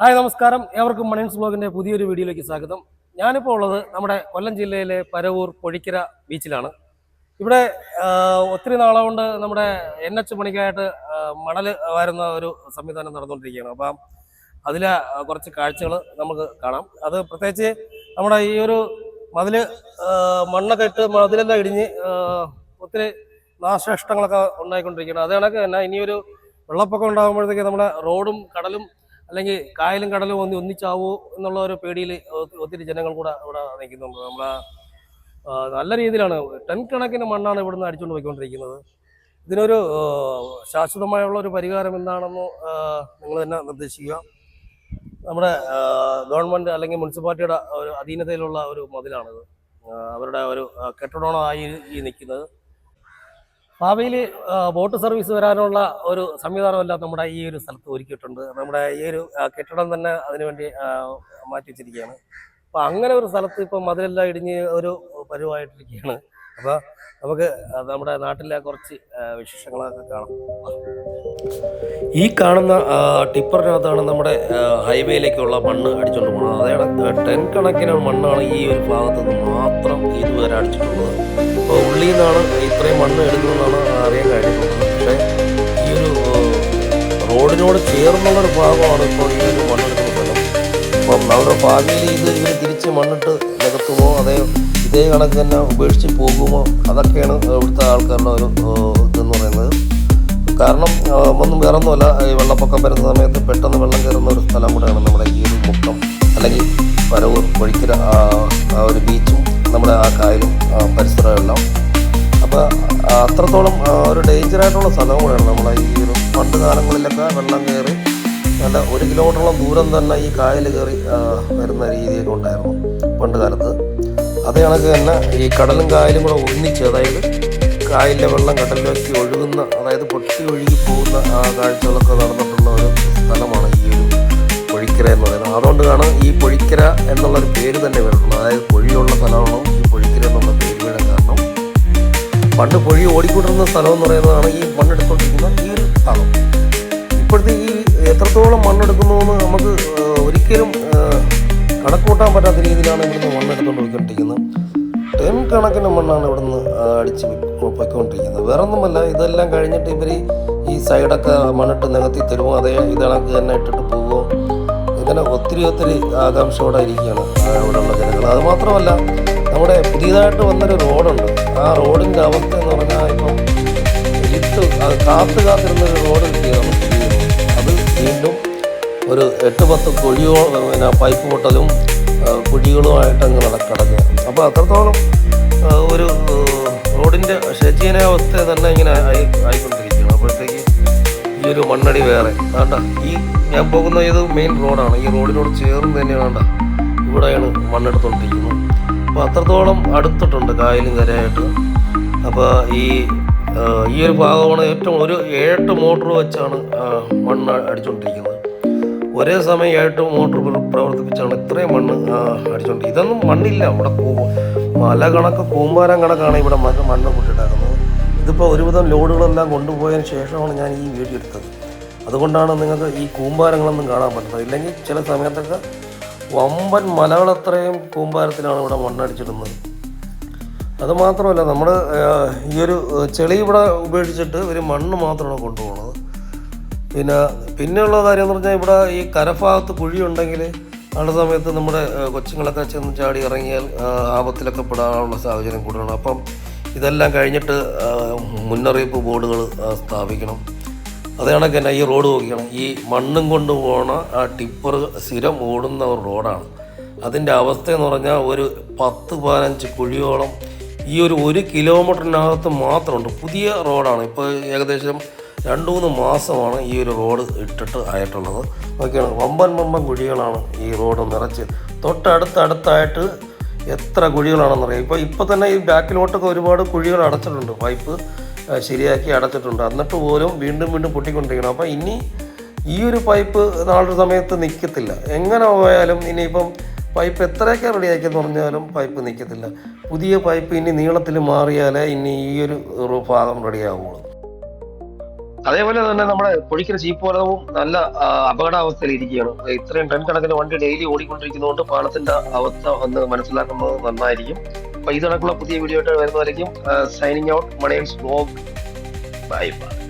Hi നമസ്കാരം. ഏവർക്കും മണിയൻസ് ബ്ലോഗിന്റെ പുതിയൊരു വീഡിയോയിലേക്ക് സ്വാഗതം. ഞാനിപ്പോൾ ഉള്ളത് നമ്മുടെ കൊല്ലം ജില്ലയിലെ പരവൂർ പൊഴിക്കര ബീച്ചിലാണ്. ഇവിടെ ഒത്തിരി നാളുകൊണ്ട് നമ്മുടെ എൻ എച്ച് പണിക്കായിട്ട് മണൽ വരുന്ന ഒരു സംവിധാനം നടന്നുകൊണ്ടിരിക്കുകയാണ്. അപ്പം അതിലെ കുറച്ച് കാഴ്ചകൾ നമുക്ക് കാണാം. അത് പ്രത്യേകിച്ച് നമ്മുടെ ഈ ഒരു മതിൽ മണ്ണൊക്കെ ഇട്ട് മതിലെല്ലാം ഇടിഞ്ഞ് ഒത്തിരി നാശനഷ്ടങ്ങളൊക്കെ ഉണ്ടായിക്കൊണ്ടിരിക്കുകയാണ്. അത് കണക്ക് തന്നെ ഇനിയൊരു വെള്ളപ്പൊക്കം ഉണ്ടാകുമ്പോഴത്തേക്ക് നമ്മുടെ റോഡും കടലും അല്ലെങ്കിൽ കായലും കടലും ഒന്ന് ഒന്നിച്ചാവോ എന്നുള്ള ഒരു പേടിയിൽ ഒത്തിരി ജനങ്ങൾ കൂടെ ഇവിടെ നിൽക്കുന്നുണ്ട്. നമ്മളെ നല്ല രീതിയിലാണ്. ടൺ കണക്കിന് മണ്ണാണ് ഇവിടുന്ന് അടിച്ചുകൊണ്ട് പോയിക്കൊണ്ടിരിക്കുന്നത്. ഇതിനൊരു ശാശ്വതമായുള്ള ഒരു പരിഹാരം എന്താണെന്ന് നിങ്ങൾ തന്നെ നിർദ്ദേശിക്കുക. നമ്മുടെ ഗവൺമെന്റ് അല്ലെങ്കിൽ മുനിസിപ്പാലിറ്റിയുടെ ഒരു അധീനതയിലുള്ള ഒരു മതിലാണിത്. അവരുടെ ഒരു കെട്ടിടമാണ് ആയി നിൽക്കുന്നത്. ഭാവിയിൽ ബോട്ട് സർവീസ് വരാനുള്ള ഒരു സംവിധാനമെല്ലാം നമ്മുടെ ഈ ഒരു സ്ഥലത്ത് ഒരുക്കിയിട്ടുണ്ട്. നമ്മുടെ ഈ ഒരു കെട്ടിടം തന്നെ അതിനുവേണ്ടി മാറ്റി വെച്ചിരിക്കുകയാണ്. അപ്പോൾ അങ്ങനെ ഒരു സ്ഥലത്ത് ഇപ്പം മതിലെല്ലാം ഇടിഞ്ഞ് ഒരു പരുവായിട്ടിരിക്കുകയാണ്. അപ്പോൾ നമുക്ക് നമ്മുടെ നാട്ടിലെ കുറച്ച് വിശേഷങ്ങളൊക്കെ കാണാം. ഈ കാണുന്ന ടിപ്പറിനകത്താണ് നമ്മുടെ ഹൈവേയിലേക്കുള്ള മണ്ണ് അടിച്ചുകൊണ്ട് പോകുന്നത് അതായത് ടെൻ കണക്കിന് മണ്ണാണ് ഈ ഒരു ഭാഗത്ത് നിന്ന് മാത്രം ഇതുവരെ അടിച്ചിട്ടുള്ളത്. അപ്പോൾ ഉള്ളിൽ നിന്നാണ് ഇത്രയും മണ്ണ് എടുക്കുന്നതെന്നാണ് അറിയാൻ കഴിഞ്ഞിട്ടുള്ളത്. പക്ഷേ ഈ ഒരു റോഡിനോട് ചേർന്നുള്ളൊരു ഭാഗമാണ് ഇപ്പോൾ ഈ ഒരു മണ്ണെടുക്കുന്ന അപ്പം നമ്മുടെ ഭാവിയിൽ ഇത് ഇവർ തിരിച്ച് മണ്ണിട്ട് നികത്തുമോ അതേ ഇതേ കണക്ക് തന്നെ ഉപേക്ഷിച്ച് പോകുമോ? അതൊക്കെയാണ് ഇവിടുത്തെ ആൾക്കാരുടെ ഒരു ഇതെന്ന് പറയുന്നത്. കാരണം ഒന്നും വേറെ ഒന്നുമല്ല ഈ വെള്ളപ്പൊക്കം വരുന്ന സമയത്ത് പെട്ടെന്ന് വെള്ളം കയറുന്ന ഒരു സ്ഥലം കൂടെയാണ് നമ്മുടെ ഈ ഒരു മുക്കം. അല്ലെങ്കിൽ പരവൂർ വഴിക്കര ആ, ഒരു ബീച്ചും നമ്മുടെ ആ കായലും എല്ലാം. അപ്പോൾ അത്രത്തോളം ഒരു ഡേഞ്ചറായിട്ടുള്ള സ്ഥലം കൂടെയാണ് നമ്മളെ ഈ ഒരു പണ്ട് കാലങ്ങളിലൊക്കെ വെള്ളം കയറി നല്ല ഒരു കിലോമീറ്ററോളം ദൂരം തന്നെ ഈ കായൽ കയറി വരുന്ന രീതിയൊക്കെ ഉണ്ടായിരുന്നു പണ്ട് കാലത്ത്. അതേ കണക്ക് തന്നെ ഈ കടലും കായലും കൂടെ ഒന്നിച്ച് അതായത് കായലിലെ വെള്ളം കടലിലേക്ക് ഒഴുകുന്ന അതായത് പൊട്ടി ഒഴുകി പോകുന്ന ആ കാഴ്ചകളൊക്കെ നടന്നിട്ടുള്ള ഒരു സ്ഥലമാണ് ഈ ഒരു പൊഴിക്കര എന്ന് പറയുന്നത്. അതുകൊണ്ടാണ് ഈ പൊഴിക്കര എന്നുള്ളൊരു പേര് തന്നെ വരുന്നത്. അതായത് പൊഴിയുള്ള സ്ഥലമാണോ ഈ പൊഴിക്കര എന്നുള്ള പേര് വീഴാൻ കാരണം. പണ്ട് പൊഴി ഓടിക്കൊണ്ടിരുന്ന സ്ഥലം എന്ന് പറയുന്നതാണ് ഈ മണ്ണെടുത്തോണ്ടിരിക്കുന്ന ഈ ഒരു സ്ഥലം. ഇപ്പോഴത്തെ ഈ എത്രത്തോളം മണ്ണെടുക്കുന്നു എന്ന് നമുക്ക് ഒരിക്കലും ആ, കണക്ക് കൂട്ടാൻ പറ്റാത്ത രീതിയിലാണ് ഇവിടുന്ന് മണ്ണെടുത്തുകൊണ്ട് പോയിക്കൊണ്ടിരിക്കുന്നത് ടെൻ കണക്കിന് മണ്ണാണ് ഇവിടുന്ന് അടിച്ച് പോയിക്കൊണ്ടിരിക്കുന്നത് വേറെ ഒന്നുമല്ല ഇതെല്ലാം കഴിഞ്ഞിട്ട് ഇവർ ഈ സൈഡൊക്കെ മണ്ണിട്ട് നികത്തി തരുമോ അതേ ഇതണക്ക് തന്നെ ഇട്ടിട്ട് പോവുമോ ഇങ്ങനെ ഒത്തിരി ഒത്തിരി ആകാംക്ഷയോടെ ഇരിക്കുകയാണ് ഇവിടെയുള്ള ജനങ്ങൾ അതുമാത്രമല്ല നമ്മുടെ പുതിയതായിട്ട് വന്നൊരു റോഡുണ്ട്. ആ റോഡിന്റെ അവസ്ഥ എന്ന് പറഞ്ഞാൽ ഇപ്പം ഇട്ട് കാത്ത് കാത്തിരുന്നൊരു റോഡ്. അത് വീണ്ടും ഒരു എട്ട് പത്ത് കുഴിയോ പിന്നെ പൈപ്പ് പൊട്ടലും കുഴികളുമായിട്ട് അങ്ങ് നട- കിടക്കുക അപ്പോൾ അത്രത്തോളം ഒരു റോഡിന്റെ റോഡിന്റെ ശചീനാവസ്ഥ തന്നെ ഇങ്ങനെ ആയി ആയിക്കൊണ്ടിരിക്കുകയാണ്. അപ്പോഴത്തേക്ക് ഈ ഒരു മണ്ണടി വേറെ. വേണ്ട ഈ ഞാൻ പോകുന്ന ഇത് മെയിൻ റോഡാണ് ഈ റോഡിനോട് ചേർന്ന് തന്നെ വേണ്ട ഇവിടെയാണ് മണ്ണെടുത്തോണ്ടിരിക്കുന്നത്. അപ്പോൾ അത്രത്തോളം അടുത്തിട്ടുണ്ട് കായലും കരയായിട്ട്. അപ്പോൾ ഈ ഈ ഒരു ഭാഗമാണ് ഏറ്റവും ഒരു ഏഴെട്ട് മോട്ടോർ വെച്ചാണ് മണ്ണ് അടിച്ചുകൊണ്ടിരിക്കുന്നത് ഒരേ സമയമായിട്ട് മോട്ടർ പ്രവർത്തിപ്പിച്ചാണ് ഇത്രയും മണ്ണ് അടിച്ചുകൊണ്ട് ഇതൊന്നും മണ്ണില്ല. ഇവിടെ മല കണക്ക് കൂമ്പാരം കണക്കാണ് ഇവിടെ മണ്ണ് കൂട്ടിയിട്ടാക്കുന്നത് ഇതിപ്പോൾ ഒരുവിധം ലോഡുകളെല്ലാം കൊണ്ടുപോയതിന് ശേഷമാണ് ഞാൻ ഈ വീഡിയോ എടുത്തത്. അതുകൊണ്ടാണ് നിങ്ങൾക്ക് ഈ കൂമ്പാരങ്ങളൊന്നും കാണാൻ പറ്റുന്നത്. ഇല്ലെങ്കിൽ ചില സമയത്തൊക്കെ വമ്പൻ മലകളത്രയും കൂമ്പാരത്തിലാണ് ഇവിടെ മണ്ണടിച്ചിടുന്നത്. അതുമാത്രമല്ല നമ്മൾ ഈ ഒരു ചെളി ഇവിടെ ഉപേക്ഷിച്ചിട്ട് ഒരു മണ്ണ് മാത്രമാണ് കൊണ്ടുപോകുന്നത് പിന്നെ പിന്നെയുള്ള കാര്യം എന്ന് പറഞ്ഞാൽ ഇവിടെ ഈ കരഭാഗത്ത് കുഴിയുണ്ടെങ്കിൽ ആ സമയത്ത് നമ്മുടെ കൊച്ചുങ്ങളൊക്കെ ചെന്ന് ചാടി ഇറങ്ങിയാൽ ആപത്തിലൊക്കെ പെടാനുള്ള സാഹചര്യം കൂടുതലാണ്. അപ്പം ഇതെല്ലാം കഴിഞ്ഞിട്ട് മുന്നറിയിപ്പ് ബോർഡുകൾ സ്ഥാപിക്കണം. അതേ തന്നെ ഈ റോഡ് നോക്കിയാണ് ഈ മണ്ണും കൊണ്ട് പോണ ആ ടിപ്പർ സ്ഥിരം ഓടുന്ന ഒരു റോഡാണ്. അതിന്റെ അവസ്ഥ എന്ന് പറഞ്ഞാൽ ഒരു പത്ത് പതിനഞ്ച് കുഴിയോളം ഈ ഒരു ഒരു കിലോമീറ്ററിനകത്ത് മാത്രമുണ്ട്. പുതിയ റോഡാണ്. ഇപ്പോൾ ഏകദേശം രണ്ട് മൂന്ന് മാസമാണ് ഈ ഒരു റോഡ് ഇട്ടിട്ട് ആയിട്ടുള്ളത്. ഓക്കെയാണ് വമ്പൻ വമ്പൻ കുഴികളാണ് ഈ റോഡ് നിറച്ച്. തൊട്ടടുത്തടുത്തായിട്ട് എത്ര കുഴികളാണെന്നറിയാം. ഇപ്പോൾ ഇപ്പോൾ തന്നെ ഈ ബാക്കിലോട്ടൊക്കെ ഒരുപാട് കുഴികൾ അടച്ചിട്ടുണ്ട്. പൈപ്പ് ശരിയാക്കി അടച്ചിട്ടുണ്ട്. എന്നിട്ട് പോലും വീണ്ടും വീണ്ടും പൊട്ടിക്കൊണ്ടിരിക്കണം. അപ്പോൾ ഇനി ഈ ഒരു പൈപ്പ് നാളൊരു സമയത്ത് നിൽക്കത്തില്ല എങ്ങനെ പോയാലും ഇനിയിപ്പം പൈപ്പ് എത്രയൊക്കെ റെഡിയാക്കിയെന്ന് പറഞ്ഞാലും പൈപ്പ് നിൽക്കത്തില്ല പുതിയ പൈപ്പ് ഇനി നീളത്തിൽ മാറിയാലേ ഇനി ഈ ഒരു ഭാഗം റെഡിയാവുള്ളൂ അതേപോലെ തന്നെ നമ്മുടെ പൊഴിക്കര ജീപ്പ് നല്ല അപകടാവസ്ഥയിൽ ഇരിക്കുകയാണ് ഇത്രയും ടൺ കണക്കിന് വണ്ടി ഡെയിലി ഓടിക്കൊണ്ടിരിക്കുന്നതുകൊണ്ട് പാലത്തിന്റെ അവസ്ഥ ഒന്ന് മനസ്സിലാക്കുന്നത് നന്നായിരിക്കും. അപ്പൊ ഈ പുതിയ വീഡിയോ ആയിട്ട് വരുന്നതായിരിക്കും. Signing out Maniyan's blog bye bye